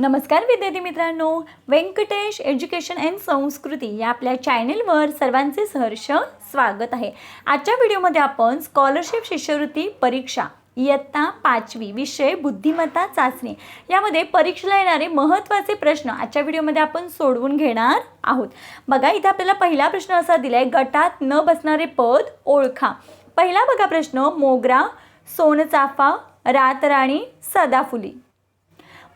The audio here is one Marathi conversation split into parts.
नमस्कार विद्यार्थी मित्रांनो. व्यंकटेश एज्युकेशन अँड संस्कृती या आपल्या चॅनेलवर सर्वांचे सहर्ष स्वागत आहे. आजच्या व्हिडिओमध्ये आपण स्कॉलरशिप शिष्यवृत्ती परीक्षा इयत्ता पाचवी विषय बुद्धिमत्ता चाचणी यामध्ये परीक्षेला येणारे महत्त्वाचे प्रश्न आजच्या व्हिडिओमध्ये आपण सोडवून घेणार आहोत. बघा इथे आपल्याला पहिला प्रश्न असा दिला आहे गटात न बसणारे पद ओळखा. पहिला बघा प्रश्न मोगरा सोनचाफा रातराणी सदाफुली.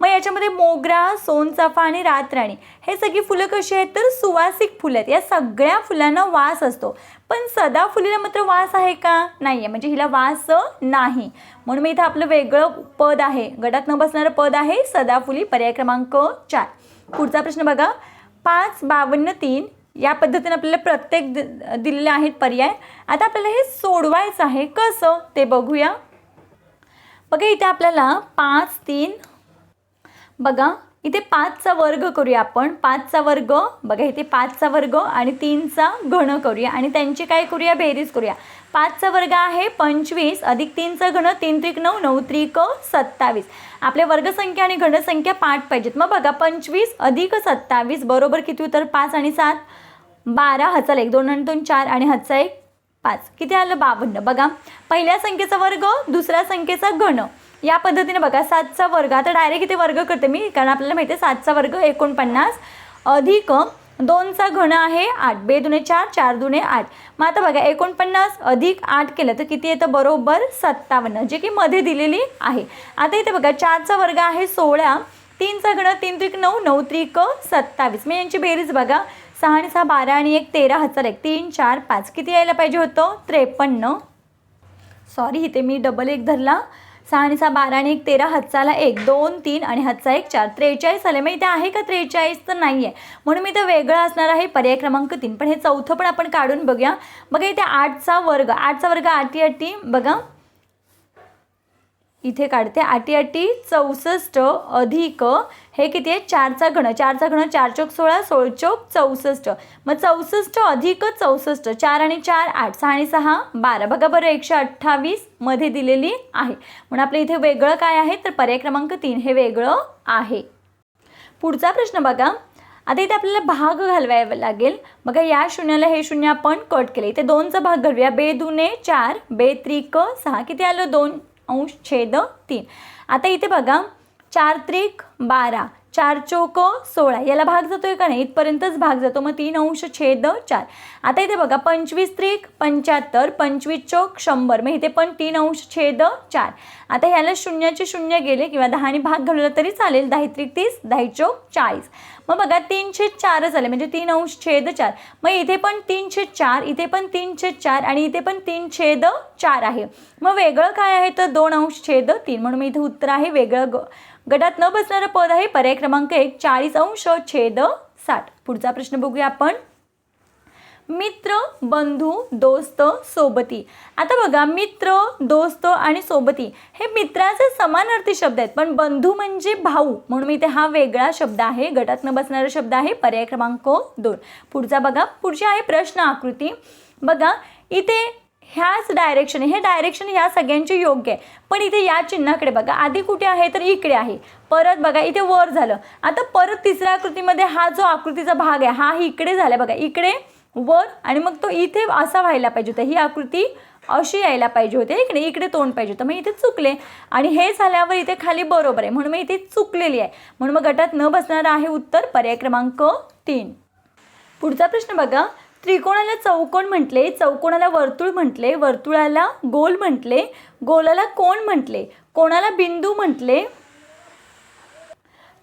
मग याच्यामध्ये मोगरा सोनचाफा आणि रातराणी हे सगळी फुलं कशी आहेत तर सुवासिक फुलं आहेत. या सगळ्या फुलांना वास असतो. पण सदाफुलीला मात्र वास आहे का? नाही आहे म्हणजे हिला वास नाही. म्हणून मी इथं आपलं वेगळं पद आहे. गटात न बसणारं पद आहे सदाफुली पर्याय क्रमांक चार. पुढचा प्रश्न बघा. पाच बावन्न तीन या पद्धतीने आपल्याला प्रत्येक दि- दिलेले आहेत पर्याय. आता आपल्याला हे सोडवायचं आहे. कसं? ते बघूया. बघा इथे आपल्याला पाच तीन बघा इथे पाचचा वर्ग करूया आपण. पाचचा वर्ग बघा इथे पाचचा वर्ग आणि तीनचा घन करूया. आणि त्यांची काय करूया? बेरीज करूया. पाचचा वर्ग आहे पंचवीस अधिक तीनचा घन तीन त्रिक नऊ नऊ त्रिक सत्तावीस. आपल्या वर्गसंख्या आणि घनसंख्या पाठ पाहिजेत. मग बघा पंचवीस अधिक सत्तावीस बरोबर किती तर पाच आणि सात. बारा हचा एक दोन आणि दोन चार आणि हचा एक पाच. किती आलं? बावन्न. बघा पहिल्या संख्येचा वर्ग दुसऱ्या संख्येचा घन. या पद्धतीने बघा सातचा वर्ग. आता डायरेक्ट इथे वर्ग करते मी कारण आपल्याला माहिती आहे सातचा वर्ग एकोणपन्नास. अधिक दोनचा घन आहे आठ. बे दुने चार चार दुने आठ. मग आता बघा एकोणपन्नास अधिक आठ केलं तर किती येतं बरोबर? सत्तावन्न. जे की मध्ये दिलेली आहे. आता इथे बघा चारचा वर्ग आहे सोळा. तीनचा घन तीन त्रिक नऊ नऊ त्रिक सत्तावीस. मी यांची बेरीज बघा. सहा आणि सहा बारा आणि एक तेरा हजार एक. तीन चार पाच. किती यायला पाहिजे होतं? त्रेपन्न. सॉरी इथे मी डबल एक धरला. सहा आणि सहा बारा आणि एक तेरा हातचाला एक दोन तीन आणि हातचा एक चार. त्रेचाळीस आले मग इथे आहे का? त्रेचाळीस तर नाही आहे म्हणून मी इथं वेगळं असणार आहे. पर्याय क्रमांक तीन. पण हे चौथं पण आपण काढून बघूया. बघा इथे आठचा वर्ग. आठचा वर्ग आठी आठी बघा. इथे काढते. आटी आटी चौसष्ट अधिक हे किती आहे? चारचा घण चारचा घण चार चौक सोळा सोळ चौक चौसष्ट. मग चौसष्ट अधिक चौसष्ट चार आणि चार आठ. सहा आणि सहा बारा. बघा बरं एकशे अठ्ठावीसमध्ये दिलेली आहे. म्हणून आपलं इथे वेगळं काय आहे? तर पर्याय क्रमांक तीन हे वेगळं आहे. पुढचा प्रश्न बघा. आता इथे आपल्याला भाग घालवायला लागेल. बघा या शून्याला हे शून्य आपण कट केले. इथे दोनचा भाग घालूया. बे दुने चार. बे त्रिक सहा. किती आलं? दोन. अंश छेद तीन. आता इथे बघा चार त्रिक बारा. चार चौक सोळा याला भाग जातोय का नाही? इथपर्यंतच भाग जातो. मग तीन अंश छेद चार. आता इथे बघा पंचवीस त्रिक पंच्याहत्तर पंचवीस चौक शंभर. मग इथे पण तीन अंश छेद चार. आता ह्याला शून्याचे शून्य गेले किंवा दहाने भाग घालवला तरी चालेल. दहा त्रिक तीस दहा चौक चाळीस. मग बघा तीन छेद चारच आले म्हणजे तीन अंश छेद चार. मग इथे पण तीन छेद चार इथे पण तीन छेद चार आणि इथे पण तीन छेद चार आहे. मग वेगळं काय आहे? तर दोन अंश छेद तीन. म्हणून मी इथे उत्तर आहे वेगळं ग. गटात न बसणारं पद आहे पर्याय क्रमांक एक चाळीस अंश छेद साठ. पुढचा प्रश्न बघूया आपण. मित्र बंधू दोस्त सोबती. आता बघा मित्र दोस्त आणि सोबती हे मित्राचे समानार्थी शब्द आहेत. पण बंधू म्हणजे भाऊ. म्हणून इथे हा वेगळा शब्द आहे. गटात न बसणारा शब्द आहे पर्याय क्रमांक दोन. पुढचा बघा. पुढची आहे प्रश्न आकृती. बघा इथे ह्याच डायरेक्शन हे डायरेक्शन ह्या सगळ्यांचे योग्य आहे. पण इथे या चिन्हाकडे बघा आधी कुठे आहे तर इकडे आहे. परत बघा इथे वर झालं. आता परत तिसऱ्या आकृतीमध्ये हा जो आकृतीचा भाग आहे हा इकडे झाला बघा. इकडे वर आणि मग तो इथे असा व्हायला पाहिजे होता. ही आकृती अशी यायला पाहिजे होते. इकडे इकडे तोंड पाहिजे होतं. मग इथे चुकले. आणि हे झाल्यावर इथे खाली बरोबर आहे. म्हणून मग इथे चुकलेली आहे. म्हणून मग गटात न बसणारं आहे उत्तर पर्याय क्रमांक तीन. पुढचा प्रश्न बघा. त्रिकोणाला चौकोन म्हटले चौकोणाला वर्तुळ म्हटले वर्तुळाला गोल म्हटले गोलाला कोण म्हटले कोणाला बिंदू म्हटले?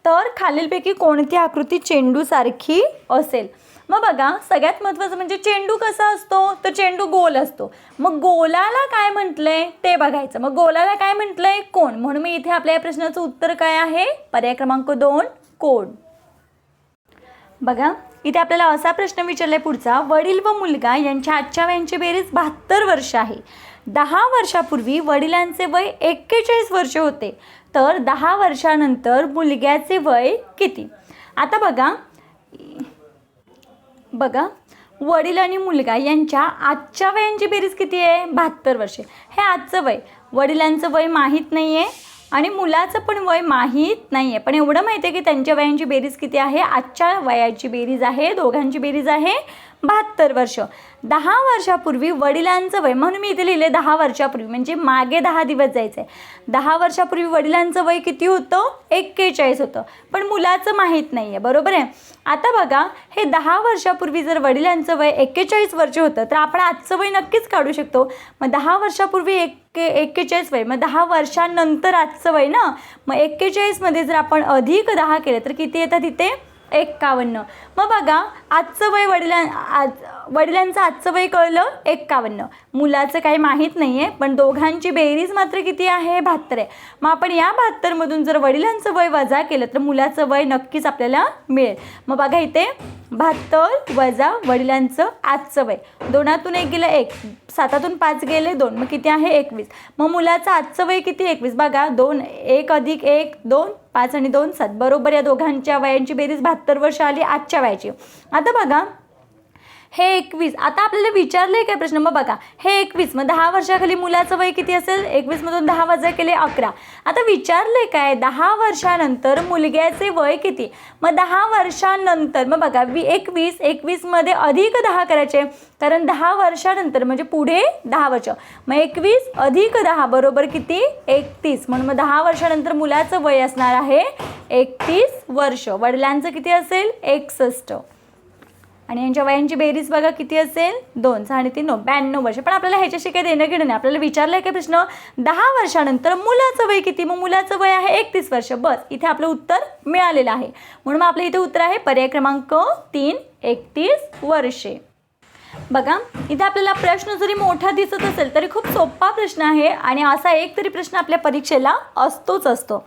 तर खालीलपैकी कोणती आकृती चेंडूसारखी असेल? मग बघा सगळ्यात महत्त्वाचं म्हणजे चेंडू कसा असतो? तर चेंडू गोल असतो. मग गोलाला काय म्हटलंय ते बघायचं. मग गोलाला काय म्हटलंय कोण? म्हणून मी इथे आपल्या या प्रश्नाचं उत्तर काय आहे? पर्याय क्रमांक दोन कोण. बघा इथे आपल्याला असा प्रश्न विचारलाय पुढचा. वडील व मुलगा यांच्या आजच्या वयांची बेरीज बहात्तर वर्ष आहे. दहा वर्षापूर्वी वडिलांचे वय एक्केचाळीस वर्ष होते. तर दहा वर्षानंतर मुलग्याचे वय किती? आता बघा. बघा. वडील आणि मुलगा यांच्या आजच्या वयांची बेरीज किती आहे? बहात्तर वर्षे. हे आजचं वय. वडिलांचं वय माहीत नाही आहे आणि मुलाचं पण वय माहीत नाही आहे पण एवढं माहिती आहे की त्यांच्या वयांची बेरीज किती आहे? आजच्या वयाची बेरीज आहे दोघांची बेरीज आहे. बहात्तर वर्ष. दहा वर्षापूर्वी वडिलांचं वय म्हणून मी इथे लिहिले दहा वर्षापूर्वी म्हणजे मागे दहा दिवस जायचं आहे दहा वर्षापूर्वी वडिलांचं वय किती होतं? एक्केचाळीस होतं. पण मुलाचं माहीत नाही आहे बरोबर आहे? आता बघा हे दहा वर्षापूर्वी जर वडिलांचं वय एक्केचाळीस वर्ष होतं तर आपण आजचं वय नक्कीच काढू शकतो. मग दहा वर्षापूर्वी एक्के एक्केचाळीस वय मग दहा वर्षांनंतर आजचं वय ना? मग एक्केचाळीसमध्ये जर आपण अधिक दहा केलं तर किती येतात तिथे एक्कावन्न मग बघा आजचं वय वडिलां आज वडिलांचं आजचं वय कळलं? एक्कावन्न. मुलाचं काही माहीत नाही आहे पण दोघांची बेरीज मात्र किती आहे? बहात्तर आहे. मग आपण या बहात्तरमधून जर वडिलांचं वय वजा केलं तर मुलाचं वय नक्कीच आपल्याला मिळेल. मग बघा इथे बहात्तर वजा वडिलांचं आजचं वय. दोनातून एक गेलं एक सातातून पाच गेले दोन मग किती आहे? एकवीस. मग मुलाचं आजचं वय किती? एकवीस. बघा दोन एक अधिक एक दोन पाच आणि दोन सात. बरोबर या दोघांच्या वयांची बेरीज बहात्तर वर्ष आली आजच्या वयाची. आता बघा हे एकवीस. आता आपल्याला विचारलंय काय प्रश्न? मग बघा. हे एकवीस. मग दहा वर्षाखाली मुलाचं वय किती असेल? एकवीसमधून दहा वजा केले अकरा. आता विचारलंय काय? दहा वर्षानंतर मुलग्याचे वय किती? मग दहा वर्षानंतर मग बघा वी एकवीस एकवीसमध्ये अधिक दहा करायचे. कारण दहा वर्षानंतर म्हणजे पुढे दहा वर्ष. मग एकवीस अधिक दहा बरोबर किती? एकतीस. म्हणून मग दहा वर्षानंतर मुलाचं वय असणार आहे एकतीस वर्ष. वडिलांचं किती असेल? एकसष्ट. आणि यांच्या वयांची बेरीज बघा किती असेल? दोन साडेतीन आणि तीन नऊ ब्याण्णव वर्ष. पण आपल्याला ह्याच्याशी काही देणं घेणं नाही. आपल्याला विचारलं आहे का प्रश्न? दहा वर्षानंतर मुलाचं वय किती? मग मुलाचं वय आहे एकतीस वर्ष. बस इथे आपलं उत्तर मिळालेलं आहे. म्हणून मग आपलं इथे उत्तर आहे पर्याय क्रमांक तीन एकतीस वर्षे. बघा इथे आपल्याला प्रश्न जरी मोठा दिसत असेल तरी खूप सोपा प्रश्न आहे. आणि असा एक तरी प्रश्न आपल्या परीक्षेला असतोच असतो.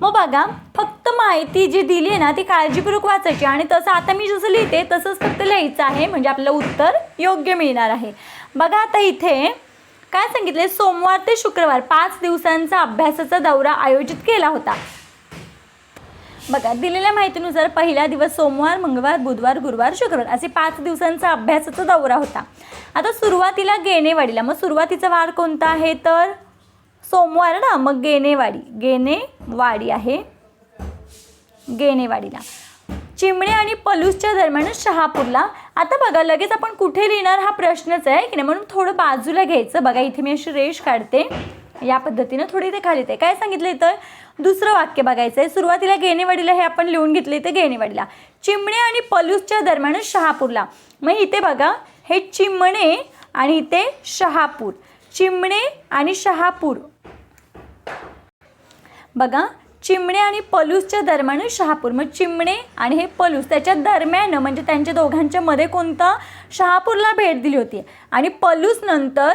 मग बघा फक्त माहिती जी दिली आहे ना ती काळजीपूर्वक वाचायची. आणि तसं आता मी जसं लिहिते तसंच फक्त लिहायचं आहे. म्हणजे आपलं उत्तर योग्य मिळणार आहे. बघा आता इथे काय सांगितले सोमवार ते शुक्रवार पाच दिवसांचा अभ्यासाचा दौरा आयोजित केला होता. बघा दिलेल्या माहितीनुसार पहिला दिवस सोमवार मंगळवार बुधवार गुरुवार शुक्रवार असे पाच दिवसांचा अभ्यासाचा दौरा होता. आता सुरुवातीला गेणेवाडीला. मग सुरुवातीचा वार कोणता आहे? तर सोमवार ना मग गेनेवाडी. गेनेवाडी आहे. गेनेवाडीला. चिमणे आणि पलूसच्या दरम्यान शहापूरला. आता बघा लगेच आपण कुठे लिहिणार हा प्रश्नच आहे की नाही म्हणून थोडं बाजूला घ्यायचं. बघा इथे मी अशी रेष काढते. या पद्धतीनं थोडी इथे खाली ते काय सांगितलं तर दुसरं वाक्य बघायचं आहे सुरुवातीला गेनेवाडीला हे आपण लिहून घेतले इथे गेनेवाडीला. चिमणे आणि पलूसच्या दरम्यान शहापूरला. मग इथे बघा हे चिमणे आणि इथे शहापूर. चिमणे आणि शहापूर. बघा चिमणे आणि पलूसच्या दरम्यान शहापूर. मग चिमणे आणि हे पलूस त्याच्या दरम्यान म्हणजे त्यांच्या दोघांच्या मध्ये कोणतं? शहापूरला भेट दिली होती. आणि पलूस नंतर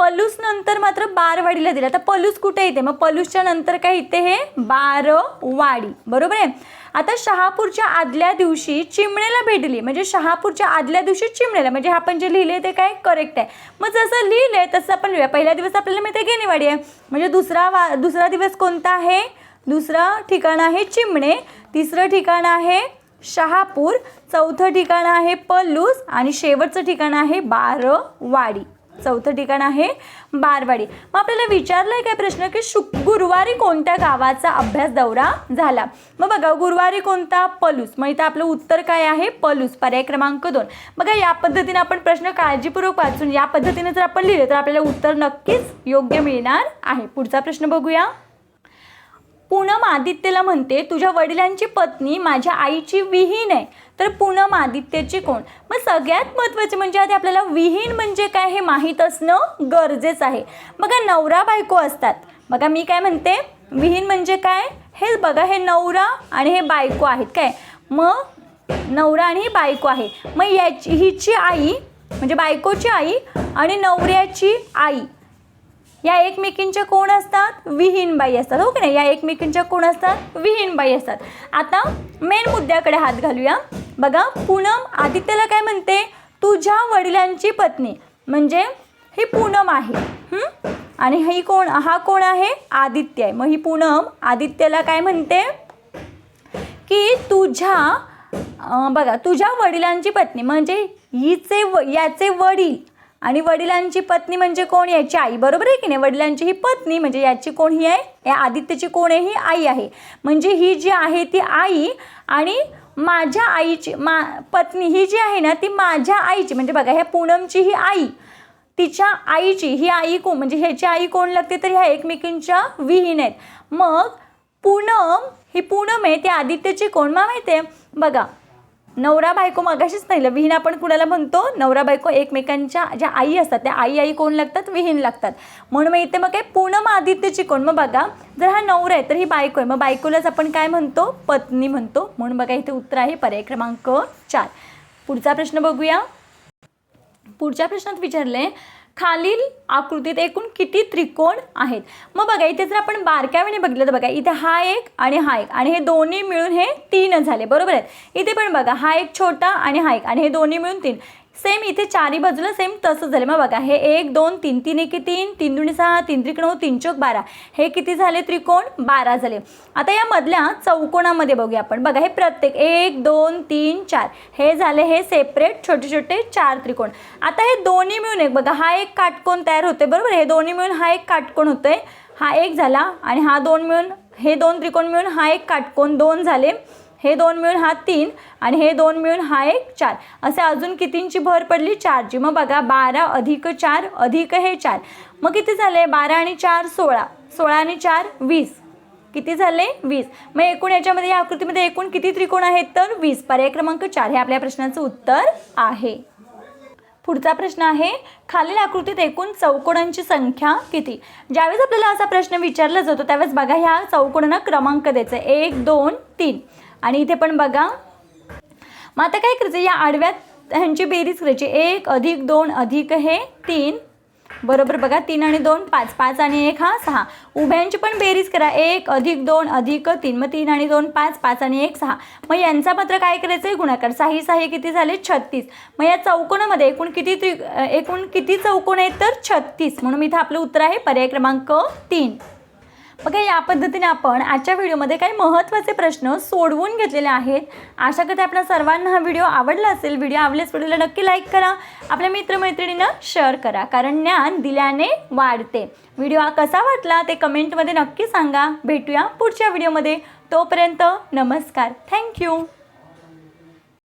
पलूस नंतर मात्र बारवाडीला दिला. आता पलूस कुठे येते? मग पलूसच्या नंतर काय इथे हे? बारवाडी. बरोबर आहे? आता शहापूरच्या आदल्या दिवशी चिमणेला भेटली म्हणजे शहापूरच्या आदल्या दिवशी चिमणेला. म्हणजे आपण जे लिहिले ते काय करेक्ट आहे. मग जसं लिहिलंय तसं आपण लिहूया. पहिला दिवस आपल्याला माहिती आहे गेनेवाडी आहे. म्हणजे दुसरा वा दुसरा दिवस कोणता आहे? दुसरं ठिकाण आहे चिमणे. तिसरं ठिकाण आहे शहापूर. चौथं ठिकाण आहे पल्लूस आणि शेवटचं ठिकाण आहे बारवाडी. चौथं ठिकाण आहे बारवाडी. मग आपल्याला विचारलंय काय प्रश्न की शुक गुरुवारी कोणत्या गावाचा अभ्यास दौरा झाला? मग बघा गुरुवारी कोणता? पलूस. मग इथं आपलं उत्तर काय आहे? पलूस. पर्याय क्रमांक दोन. बघा या पद्धतीने आपण प्रश्न काळजीपूर्वक वाचून या पद्धतीने जर आपण लिहिले तर आपल्याला उत्तर नक्कीच योग्य मिळणार आहे. पुढचा प्रश्न बघूया. पूनम आदित्यला म्हणते तुझ्या वडिलांची पत्नी माझ्या आईची विहीन आहे. तर पूनम आदित्यची कोण? मग सगळ्यात महत्त्वाचे म्हणजे आधी आपल्याला विहीन म्हणजे काय हे माहीत असणं गरजेचं आहे. बघा नवरा बायको असतात. बघा मी काय म्हणते? विहीन म्हणजे काय? हे बघा हे नवरा आणि हे बायको आहेत काय? मग नवरा आणि ही बायको आहे. मग याची हिची आई म्हणजे बायकोची आई आणि नवऱ्याची आई. या एकमेकींच्या कोण असतात? विहीनबाई असतात. हो की नाही? या एकमेकींच्या कोण असतात? विहीनबाई असतात. आता मेन मुद्द्याकडे हात घालूया. बघा पूनम आदित्यला काय म्हणते? तुझ्या वडिलांची पत्नी. म्हणजे ही पूनम आहे. आणि ही कोण? हा कोण आहे? आदित्य आहे. मग ही पूनम आदित्यला काय म्हणते? की तुझ्या बघा तुझ्या वडिलांची पत्नी. म्हणजे हिचे व याचे वडील. आणि वडिलांची पत्नी म्हणजे कोण? याची आई. बरोबर आहे की नाही? वडिलांची ही पत्नी म्हणजे याची कोण ही आहे? या आदित्यची कोण आहे? ही आई आहे. म्हणजे ही जी आहे ती आई आणि माझ्या आईची मा पत्नी ही जी आहे ना ती माझ्या आईची. म्हणजे बघा ह्या पूनमची ही आई तिच्या आईची ही आई कोण? म्हणजे ह्याची आई कोण लागते? तर ह्या एकमेकींच्या विहीन आहेत. मग पूनम ही पूनम आहे ती आदित्यची कोण? मा माहिती आहे? बघा नवरा बायको मगाशीच पाहिलं विहीन आपण कुणाला म्हणतो? नवरा बायको एकमेकांच्या ज्या आई असतात त्या आई आई कोण लागतात? विहीन लागतात. म्हणून मग इथे मग काय पूनम आदित्यची कोण? मग बघा जर हा नवरा आहे तर ही बायको आहे. मग बायकोलाच आपण काय म्हणतो? पत्नी म्हणतो. म्हणून बघा इथे उत्तर आहे पर्याय क्रमांक चार. पुढचा प्रश्न बघूया. पुढच्या प्रश्नात विचारले खालील आकृतीत एकूण किती त्रिकोण आहेत? मग बघा इथे जर आपण बारकाव्याने बघितलं तर बघा इथे हा एक आणि हा एक आणि हे दोन्ही मिळून हे तीन झाले बरोबर आहेत इथे पण बघा हा एक छोटा आणि हा एक आणि हे दोन्ही मिळून तीन. सेम इथे चारी बाजूला सेम तसंच झालं मग बघा हे एक दोन तीन तीन एक तीन तीन दुणे सहा तीन त्रिक नऊ तीन चौक बारा. हे किती झाले? त्रिकोण बारा झाले. आता या मधल्या चौकोणामध्ये बघूया आपण. बघा हे प्रत्येक एक दोन तीन चार. हे झाले हे सेपरेट छोटे छोटे चार त्रिकोण. आता हे दोन्ही मिळून एक बघा हा एक काटकोन तयार होते बरोबर? हे दोन्ही मिळून हा एक काटकोन होतोय. हा एक झाला आणि हा दोन मिळून हे दोन त्रिकोण मिळून हा एक काटकोन दोन झाले. हे दोन मिळून हा तीन आणि हे दोन मिळून हा एक चार. असे अजून कितींची भर पडली? चारची. मग बघा बारा अधिक चार अधिक हे चार. मग किती झाले? बारा आणि चार सोळा. सोळा आणि चार वीस. किती झाले? वीस. मग एकूण याच्यामध्ये या आकृतीमध्ये एकूण किती त्रिकोण आहेत? तर वीस. पर्याय क्रमांक चार. हे आपल्या प्रश्नाचं उत्तर आहे. पुढचा प्रश्न आहे खालील आकृतीत एकूण चौकोणांची संख्या किती? ज्यावेळेस आपल्याला असा प्रश्न विचारला जातो त्यावेळेस बघा ह्या चौकोणांना क्रमांक द्यायचा आहे. एक दोन तीन. आणि इथे पण बघा. मग आता काय करायचं? या आडव्यात ह्यांची बेरीज करायची. एक अधिक दोन अधिक हे तीन. बरोबर बघा तीन आणि दोन पाच. पाच आणि एक हा सहा. उभ्यांची पण बेरीज करा. एक अधिक दोन अधिक तीन. मग तीन आणि दोन पाच. पाच आणि एक सहा. मग यांचा मात्र काय करायचं आहे गुणाकार. साही साही किती झाले? छत्तीस. मग या चौकोनामध्ये एकूण किती त्रि एकूण किती चौकोन आहेत? तर छत्तीस. म्हणून इथं आपलं उत्तर आहे पर्याय क्रमांक तीन. बघा या पद्धतीने आपण आजच्या व्हिडिओमध्ये काही महत्त्वाचे प्रश्न सोडवून घेतलेले आहेत. आशा करते आपल्या सर्वांना हा व्हिडिओ आवडला असेल. व्हिडिओ आवडल्यास व्हिडिओला नक्की लाईक करा. आपल्या मित्रमैत्रिणींना शेअर करा कारण ज्ञान दिल्याने वाढते. व्हिडिओ हा कसा वाटला ते कमेंटमध्ये नक्की सांगा. भेटूया पुढच्या व्हिडिओमध्ये. तोपर्यंत नमस्कार. थँक्यू.